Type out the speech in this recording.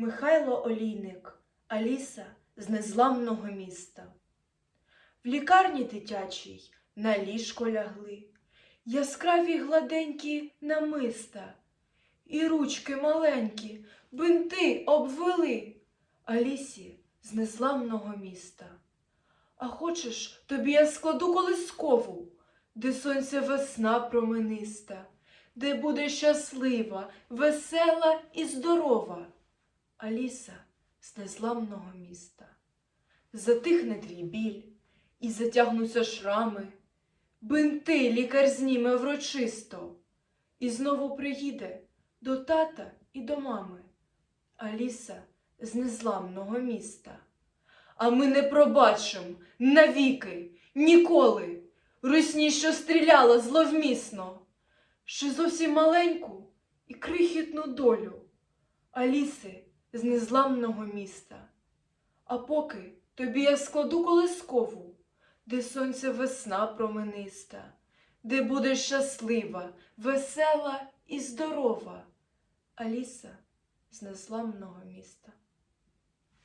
Михайло Олійник, Аліса з незламного міста. В лікарні дитячій на ліжко лягли, яскраві гладенькі намиста, і ручки маленькі, бинти обвели Алісі з незламного міста. А хочеш, тобі я складу колискову, де сонце весна промениста, де буде щаслива, весела і здорова. Аліса з незламного міста. Затихне твій біль і затягнуться шрами, бинти лікар зніме врочисто, і знову приїде до тата і до мами. Аліса з незламного міста. А ми не пробачим навіки, ніколи, русні, що стріляла зловмісно, що зовсім маленьку і крихітну долю Аліси з незламного міста. А поки тобі я складу колискову, де сонце весна промениста, де будеш щаслива, весела і здорова. Аліса з незламного міста.